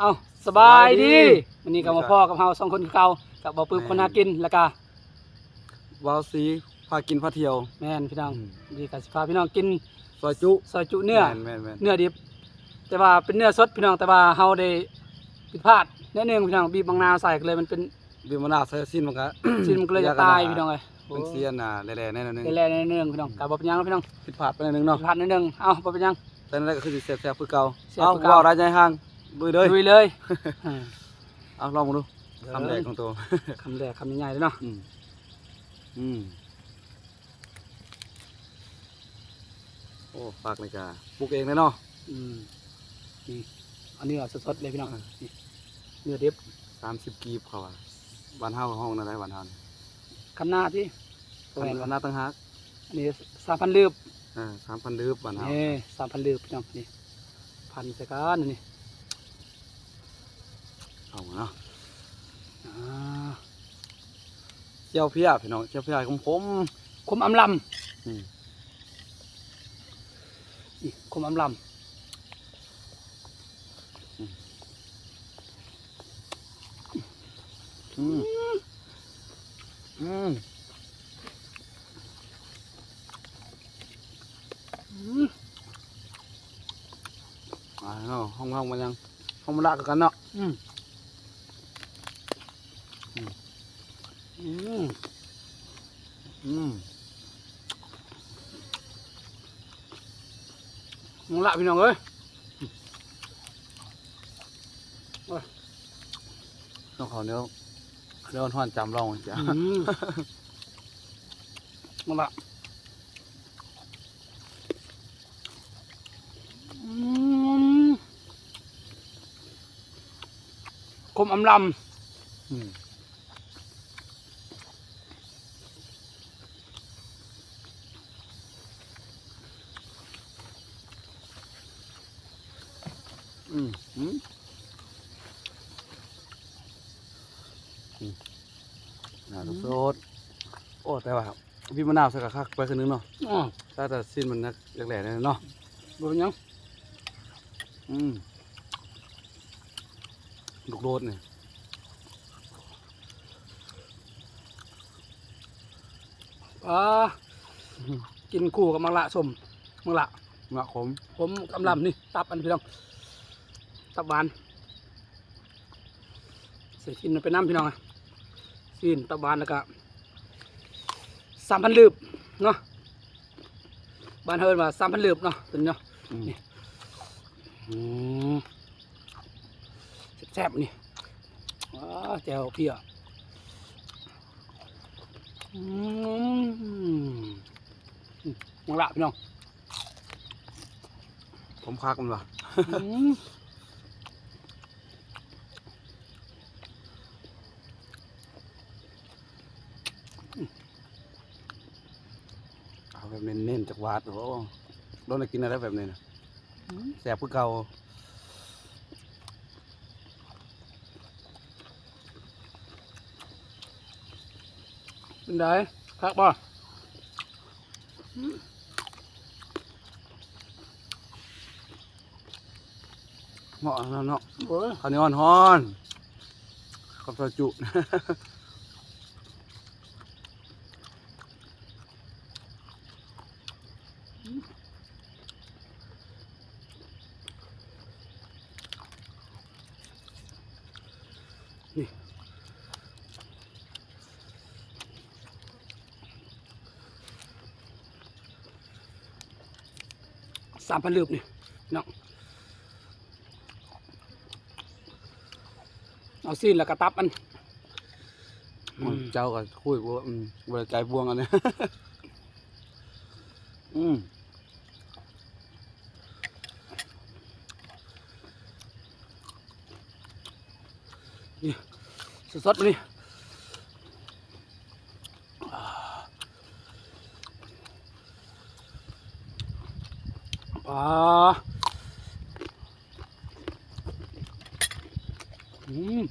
เอาสบายดีวันนี้ก็มาพ่อกับเฮาสองคนคือเก่ากับบ่ปึบคนหากินแล้วก็วาวสีพากินพาเที่ยว แม่นพี่น้องอืมดีก็สิพาพี่น้องกินซอยจุซอยจุเนื้อแม่นแม่นเนื้อดิบ แต่ว่าเป็นเนื้อสดพี่น้องแต่ว่าเฮาได้ผิดพลาดแน่นึงพี่น้องบีบบางนาวใส่ก็เลยมันเป็นบีมะนาวใส่สิ้นมันก็ชิ้นมันก็เลยจะตายพี่น้องเอ้ยเป็นเสียนน่ะแหล่ๆแน่นอนนึงได้แลแน่นึงพี่น้องก็บ่เป็นหยังเนาะพี่น้องผิดพลาดไปหน่อยนึงผิเนาะดพลาดแน่นึงเอ้าบ่เป็นหยังแต่นั่นก็คือสิแซ่บๆคือเก่าแซ่บเอาคือเก่าว้าวรายใจห่าง ลุยเลยลุยเลยอืมเอาลองมาดูเออคำแรกของตัวคำแรกคำใหญ่ๆเลยเนาะอืมอืมโอ้ฝากเลยจ้าปลูกเองเลยเนาะอืมนี่อันนี้สดๆเลยพี่น้องอ่านี่เนื้อดิบสามสิบกีบเขาว่าบ้านเฮาห้องนั่นได้บ้านเฮานี่คันหน้าที่บ้านหน้าตั้งฮักอันนี้สามพันลืบเออสามพันดืบบ้านเฮานี่สามพันลืบพี่น้องนี่พันใส่กันนี่ เอาเนาะเจ้าเพียพี่น้องเจ้าเพียของผมคมอำลอืมำนี่คมอำลอืมอืมอืมอ่าเนาะห้องห้องมันยังห้องมันละกันเนาะอืม มอืมมึงละพี่น้องเอ้ยต้องขาเนื้อเนื้อห่อนจำลองจ้ะมมึงละอืมคมอำลำ อืมอืมอืม อืมน่าสดโอ้แต่ว่าพี่มะนาวใส่กระคักไปคืนนึงเนาะอ๋อถ้าแต่สิ้นมันนักแหลกๆเลยเนาะบ่เป็นหยังอืมลูกโดดเนี่ยอ่ากินคู่กับมังละสมมังละมะขมผมกำลำนี่ ตับอันพี่น้อง ตับหวานใส่ชิ้นมันไปน้ำพี่น้องอะ ชิ้นตับหวานแล้วก็สามพันลืบเนาะบ้านเฮิร์นว่าสามพันลืบเนาะเป็นเนาะอืมนี่อืมแซ่บๆนี่ว้าแจ่วเพียอืมมังละพี่น้องผมคักมันว่ะ อืม เอาแบบเน้นๆจากวาดโอ้โดนอะไรกินอะไรแบบนี้นะแสบคือเก่าเป็นไดพักบ่เหมาะแล้วเนาะโอ้ยข้าวเหนียวฮ้อนๆกับซอยจุ สามพันลืบนี่เนาะเอาซีนแล้วก็ตับมัน อืม เจ้าก็คุยว่าอืมเวลาใจบวงอันนี้ อืมสดๆมานี่ ปลาอืม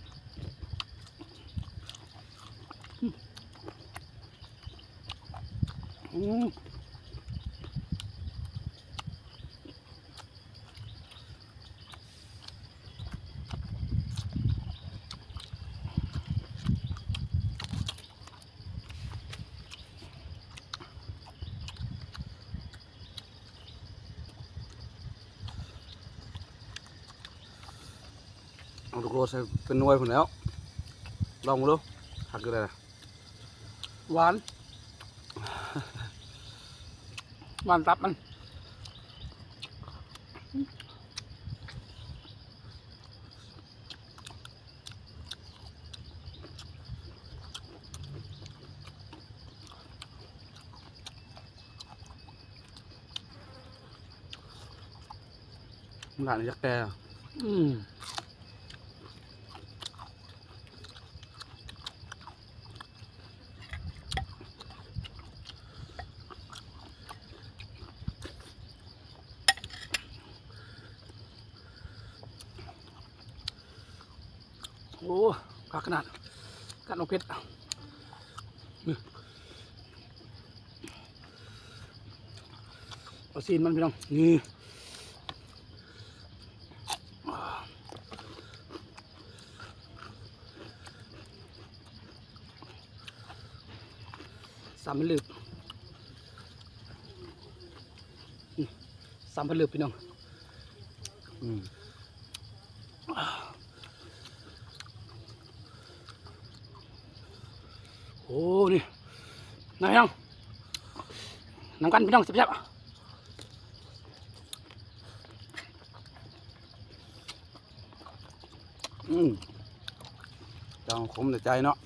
อืม เอา ลูกโรดใส่เป็นหน่วยผนแล้ว ลองมาดูหักก็ได้นะหวาน หวานตับมันมันหลานยักษ์แกอะอืม อ้กักขนาดกัดนกเพชรเอาซีนมันพี่น้องนี่สามพันลืบนี่สามพันลืบพี่น้องอืม โอ้ นี่ นายพี่น้องนำกันพี่น้องสิบยับอืมเจ้าขมในใจเนาะ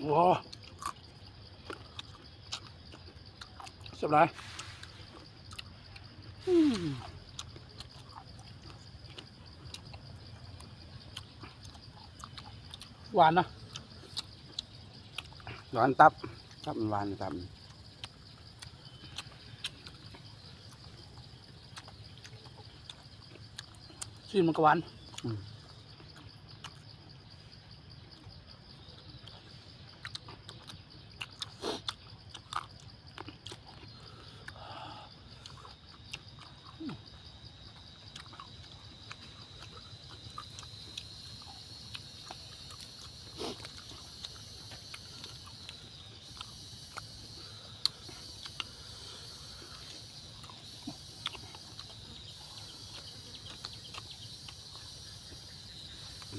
โอ้ เสียบไรหวานนะหวานตับ ตับมันหวานตับซีนมันก็หวาน อืม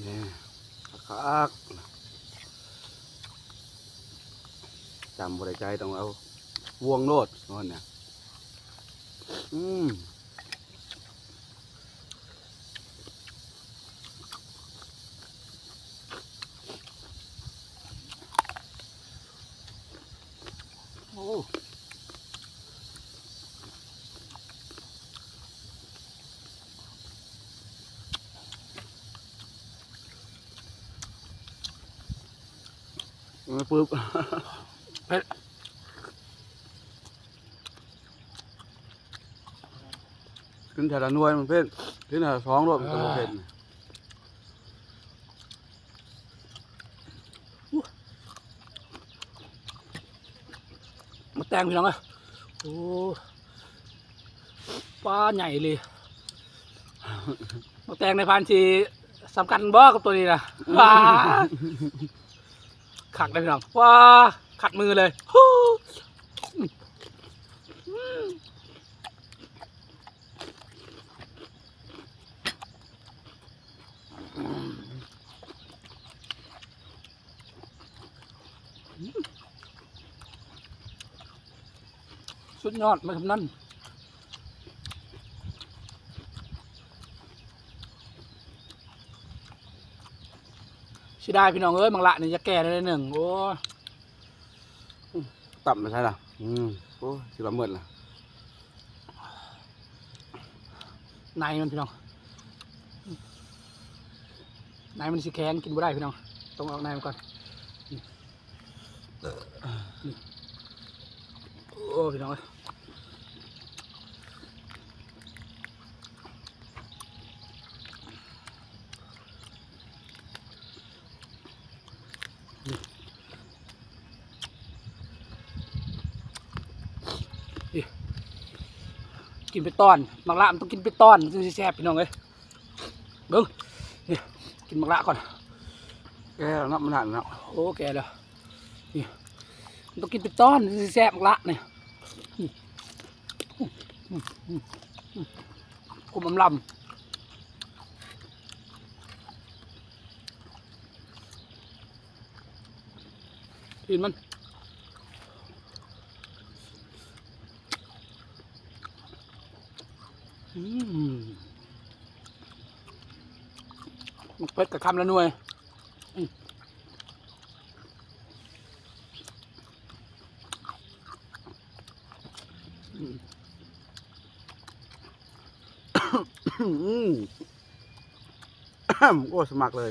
นี่ คักจำบริใจต้องเอาวงโลดนอนเนี่ยอืมโอ้ ปึ๊บเผ็ดขึ้นแต่ละหน่วยมันเพ่นขึ้นแต่ละท้องรวมนก็บ่เพ่นมาแตงพี่น้องอะโอ้ปลาใหญ่เลยมาแตงในพันทีสำคัญบ่กับตัวนี้นะว้า ขักเลยพี่น้องว้าขัดมือเลยฮู้สุดยอดมาทำนั่น สิได้พี่น้องเอ้ยมังละนี่จะแก่ได้หนึ่งโอ้ตับไม่ใช่ล่ะอืมโอ้สิละเมิดล่ะในมันพี่น้องในมันสิแข็งกินบ่ได้พี่น้องต้องเอาในมันก่อนนี่นี่โอ้พี่น้องเอ้ย กินไปตอนมังละมันต้องกินไปตอนมันถึงสิแซ่บพี่น้องเอ้ยเบิ้งนี่กินมักละก่อนแกนับมันหันเนาะโอ้แกเลยนี่มันต้องกินเป็นต้อนสิแซ่บมักละเนี่ยอืมอืมอืมอืมอืมกลมอำลำกินมัน มันเป็ดกับคำละหน่วยอืมอืมโอ้สมัครเลย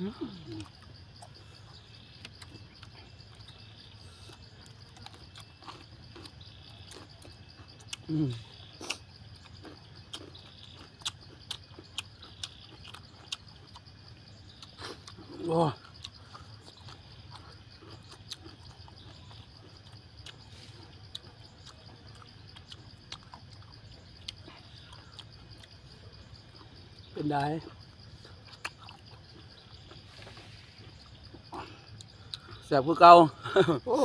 อืม โอ้เป็นได้แสบคือเก่าโอ้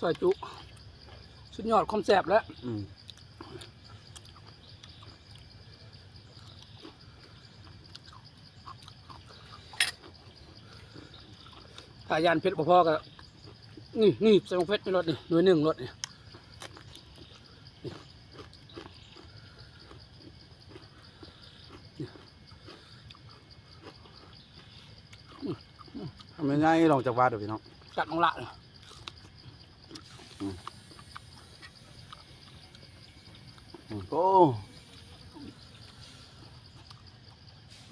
ซอยจุ สุดยอดคอมแซบแล้วอืมถ้ายานเพชรพอๆกับนี่นี่ใส่หมกเพชรในรถนี่หน่วยหนึ่งรถนี่ทำยังไงลองจากวัดเดี๋ยวพี่น้องจัดมังละเลย อืม โอ้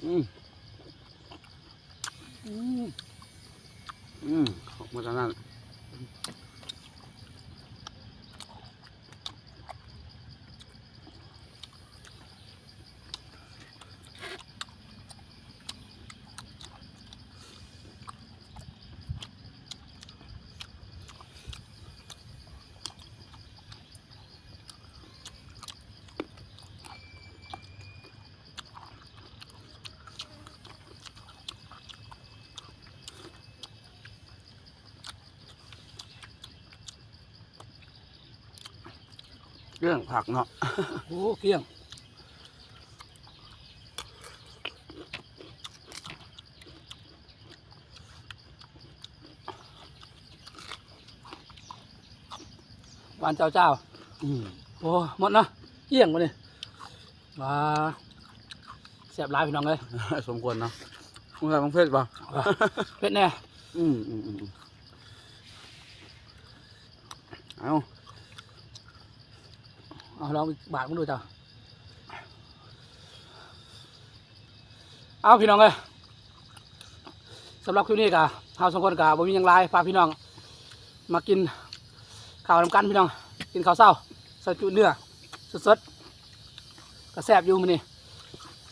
อืมอืมอืม รื่องผักเนาะโอ้เกลี้ยงหวานเจ้าเจ้าอืมโอ้หมดเนาะเกลี้ยงมาเนี่ยมาแสบหลายพี่น้องเลยสมควรเนาะมึงใส่มังเพชรป่ะเพชรแน่อืมอืมอืมอืมเอาเอา ลองอีกบาทมึงดูจ้าเอาพี่น้องเลยสำหรับคลิปนี้กะเฮาสองคนกะบ่มียังหลายพาพี่น้อง มากินข้าวนำกันพี่น้อง กินข้าวเช้าใส่จุเนื้อสดๆกระแซบอยู่มื้อนี้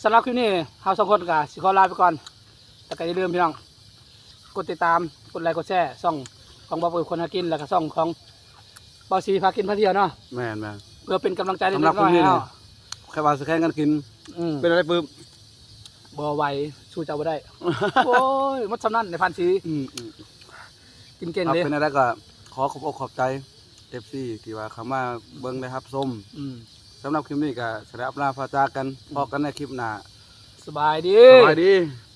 สำหรับคลิปนี้เฮาสองคนกะสิขอลาไปก่อน แต่ก็อย่าลืมพี่น้อง กดติดตามกดไลค์กดแชร์ช่องของบ่าวเปิดคนหากินแล้วก็ช่องของบ่าวสีพากินพาเที่ยวเนาะแม่นแม่น พื่อเป็นกำลังใจเล็กสำหรับๆน้อยคลิปนี้ๆให้นะเฮาแค่ว่าสแกนกันกิน อืมเป็นอะไรปึ๊บบ่ไหวสู้เจ้าบ่ได้ โอ้ยมดสำนั่นในพันสีอืมอืมกินเก่งครับเลยเป็นอะไรก็ขอขอบอกขอบใจเอฟซีที่ว่าเขามาเบิ้งได้ครับส้มอืมสำหรับคลิปนี้ก็แสดงลาพาจากกันพอกันในคลิปหน้าสบายดี สวัสดี